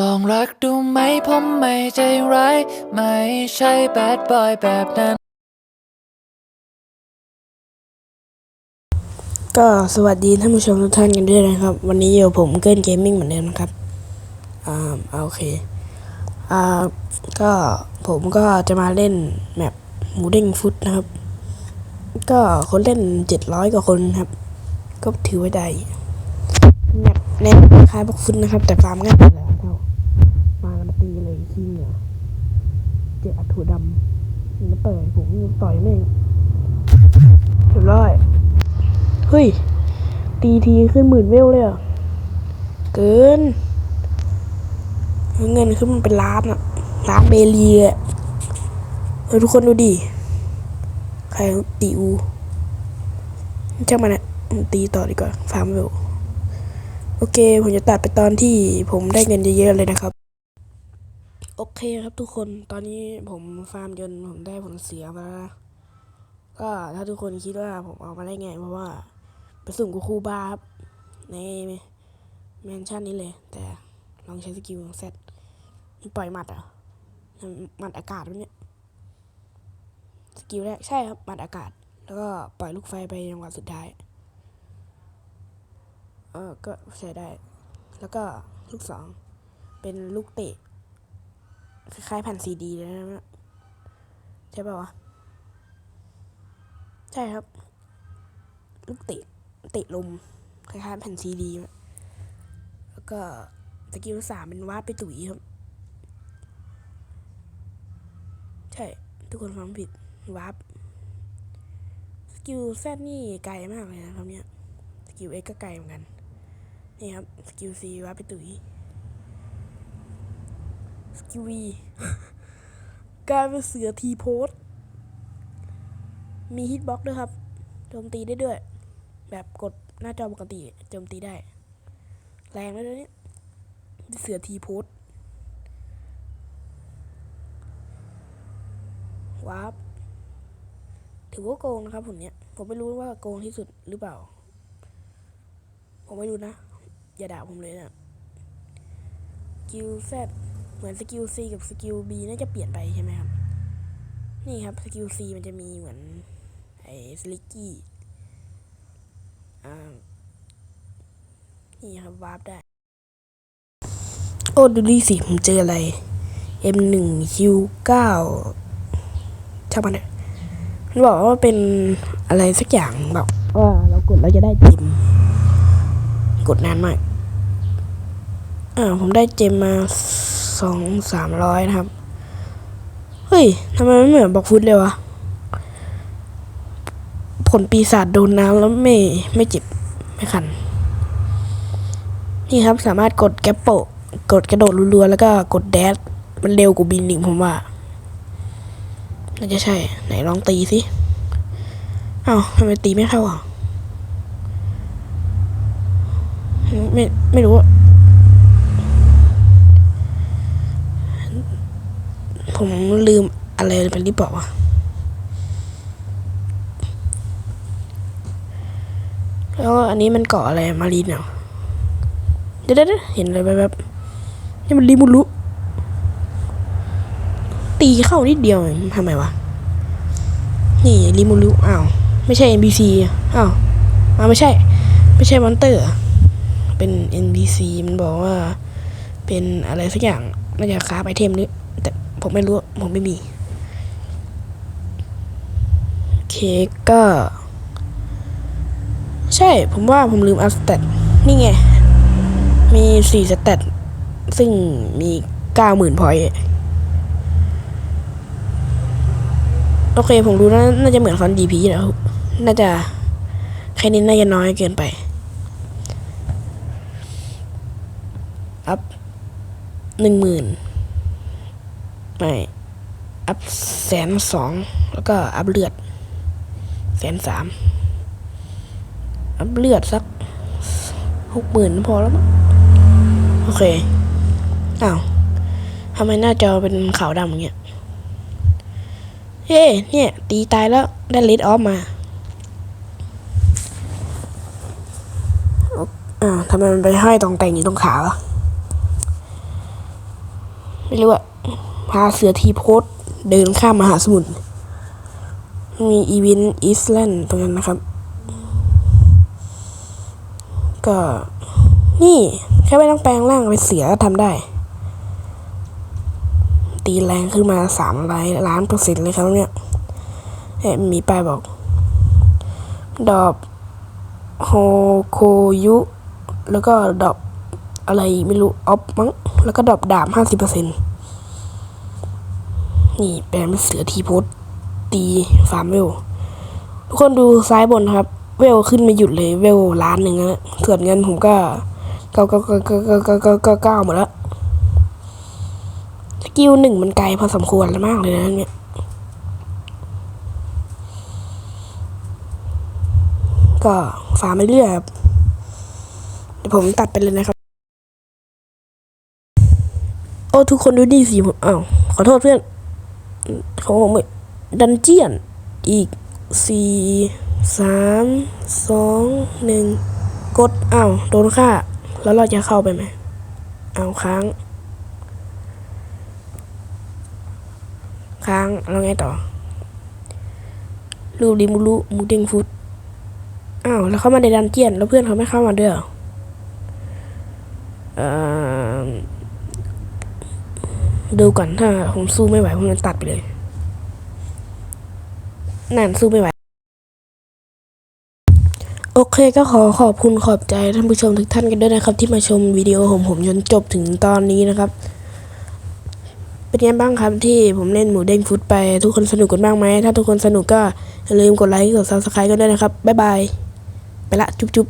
ลองรักดูไหมผมไม่ใจร้าย ไม่ใช่แบดบอยแบบนั้น ก็สวัสดีท่านผู้ชมทุกท่านกันด้วยนะครับ วันนี้อยู่ผมเกินเกมมิ่งเหมือนเดิมนะครับ อ่าโอเค อ่า ก็ผมก็จะมาเล่นแมปหมูเด้งฟุตนะครับ ก็คนเล่นเจ็ดร้อยกว่าคนครับ ก็ถือว่าได้แมปแนวคล้ายพวกฟุตนะครับ แต่ฟาร์มง่ายกว่าแล้วเท่ามาแล้วมาตีเลยขี้เหนียว เจออัดถั่วดำนี่นเปิดผมต่อยแม่งเรียบร้อย เฮ้ย ตีทีขึ้นหมื่นเวลเลยอะ เกิน เงินขึ้นมันเป็นล้านอะล้านเบลีเลยอะเออทุกคนดูดิ ใครตีอูช่างมันอะผมตีต่อดีกว่าฟาร์มเวลโอเค ผมจะตัดไปตอนที่ผมได้เงินเยอะๆเลยนะครับ โอเคครับทุกคนตอนนี้ผมฟาร์มจนผมได้ผลเสียมาแล้วนะก็ถ้าทุกคนคิดว่าผมเอามาได้ไงเพราะว่าไปสุ่มกับครูบาครับในแมนชั่นนี้เลย แต่ลองใช้สกิลลองเซตมันปล่อยหมัดเหรอะหมัดอากาศวะเนี่ยสกิลแรกใช่ครับหมัดอากาศ แล้วก็ปล่อยลูกไฟไปจังหวะสุดท้ายเออก็ใช้ได้ แล้วก็ลูกสองเป็นลูกเตะ คล้ายๆแผ่นซีดีเลยนะใช่ป่าวะใช่ครับลูกเตะเตะลมคล้ายๆแผ่นซีดีแล้วก็สกิลสามเป็นวาดไปตุ๋ยครับ ใช่ ทุกคนฟังผิดวาร์ปสกิลแซดนี่ไกลมากเลยนะครับเนี่ยสกิลเอ็กก็ไกลเหมือนกัน นี่ครับ สกิลซีวาร์ปไปตุ๋ย สกิลวีกลายเป็นเสือทีโพสมีฮิตบ็อกด้วยครับโจมตีได้ด้วย แบบกดหน้าจอปกติโจมตีได้ แรงเลยนะเนี่ยเสือทีโพสวาร์ปถือว่าโกงนะครับผมเนี้ยผมไม่รู้ว่าโกงที่สุดหรือเปล่า ผมไม่รู้นะ อย่าด่าผมเลยนะกิลแซเห มือนสกิลซีกับสกิลบีน่าจะเปลี่ยนไปใช่ไหมครับ นี่ครับสกิลซีมันจะมีเหมือนไอ้สลิกกี้อ่านี่ครับวาร์ปได้ โอ้ดูดิสิผมเจออะไร M1 Q9 ช่างมันเนี่ยมันบอกว่าเป็นอะไรสักอย่างแบบว่าเรากดเราจะได้เจมกดนานมาก อ่าผมได้เจมมา สองสามร้อยนะครับ เฮ้ยทำไมไม่เหมือนบอกฟุตเลยวะ ผลปีศาจโดนน้ำแล้วไม่ไม่เจ็บ ไม่คัน นี่ครับสามารถกดแกปโปกดกระโดดรัวๆแล้วก็กดแดดมันเร็วกว่าบินหนิงผมว่าน่าจะใช่ ไหนลองตีสิอ้าวทำไมตีไม่เข้าอะ ไม่ไม่รู้อะผม ลืมอะไรไปรีบบอกว่ะแล้วอันนี้มันเกาะอะไรมารีนเหรอเดี๋ยวเห็นอะไรแบบนี่มันริมุรุตีเข้านิดเดียวเองทำไมวะ นี่ริมุรุอ้าว ไม่ใช่ NPC อ้าวอ้าวไม่ใช่ ไม่ใช่มอนเตอร์ เป็น NPC มันบอกว่า เป็นอะไรสักอย่าง น่าจะค้าไอเทมนี้แต่ ผมไม่รู้ ผมไม่มี โอเคก็ ใช่ ผมว่าผมลืมอัพสเตตนี่ไง มีสี่สเตตซึ่งมีเก้าหมื่นพอยต์โอเค ผมดูน่าน่าจะเหมือนคอนดีพีแล้ว น่าจะ แค่นี้น่าจะน้อยเกินไป อัพหนึ่งหมื่น ไม่อัพแสนสองแล้วก็อัพเลือดแสนสามอัพเลือดสักหกหมื่นพอแล้วมั้งโอเคอ้าวทำไมหน้าจอเป็นขาวดำอย่างเงี้ยเฮ้เนี่ย ตีตายแล้วได้เลดออฟมาอ้าวทำไมมันไปห้อยตรงแต่งอยู่ตรงขาวะไม่รู้อะ พาเสือทีโพสเดินข้ามมหาสมุทร มีอีเวนต์อีสแลนด์ตรงนั้นนะครับ ก็ นี่ แค่ไม่ต้องแปลงร่างเป็นเสือก็ทำได้ ตีแรงขึ้นมาสามล้านล้านเปอร์เซ็นต์เลยครับเนี่ยเอ๊มีป้ายบอก ดอกโฮโคยุ แล้วก็ดอกอะไรไม่รู้ ออฟมั้ง แล้วก็ดอกดาบห้าสิบเปอร์เซ็นต์ นี่แปลงเป็นเสือทีพสต์ตีฟาร์มเวล ทุกคนดูซ้ายบนครับ เวลขึ้นม่หยุดเลยเวลล้านหนึ่งแล้วส่วนเงินผมก็เก้าเก้าเก้าเก้าเก้าเก้าเก้าเก้าเก้าหมดแล้วสกิลหนึ่งมันไกลพอสมควรแล้วมากเลยนะเนี่ยก็ฟาร์มไปเรื่อยครับเดี๋ยวผมตัดไปเลยนะครับ โอ้ ทุกคนดูดีสิผมอ้าวขอโทษเพื่อน ของผมดันเจียนอีกสี่สามสองหนึ่งกดอ้าวโดนฆ่า แล้วเราจะเข้าไปไหมเอาค้าง ค้างแล้วไงต่อ รูปริมูรุมูเด้งฟุตอ้าวแล้วเข้ามาในดันเจียน แล้วเพื่อนเขาไม่เข้ามาด้วยเหรอเออ ดูก่อนถ้าผมสู้ไม่ไหวผมจะตัดไปเลย นั่นสู้ไม่ไหว โอเคก็ขอขอบคุณขอบใจท่านผู้ชมทุกท่านกันด้วยนะครับ ที่มาชมวิดีโอของผมจนจบถึงตอนนี้นะครับ เป็นยังไงบ้างครับที่ผมเล่นหมูเด้งฟุตไปทุกคนสนุกกันบ้างไหม ถ้าทุกคนสนุกก็อย่าลืมกดไลค์กดซับสไครต์กันด้วยนะครับ บ๊ายบาย ไปละจุ๊บจุ๊บ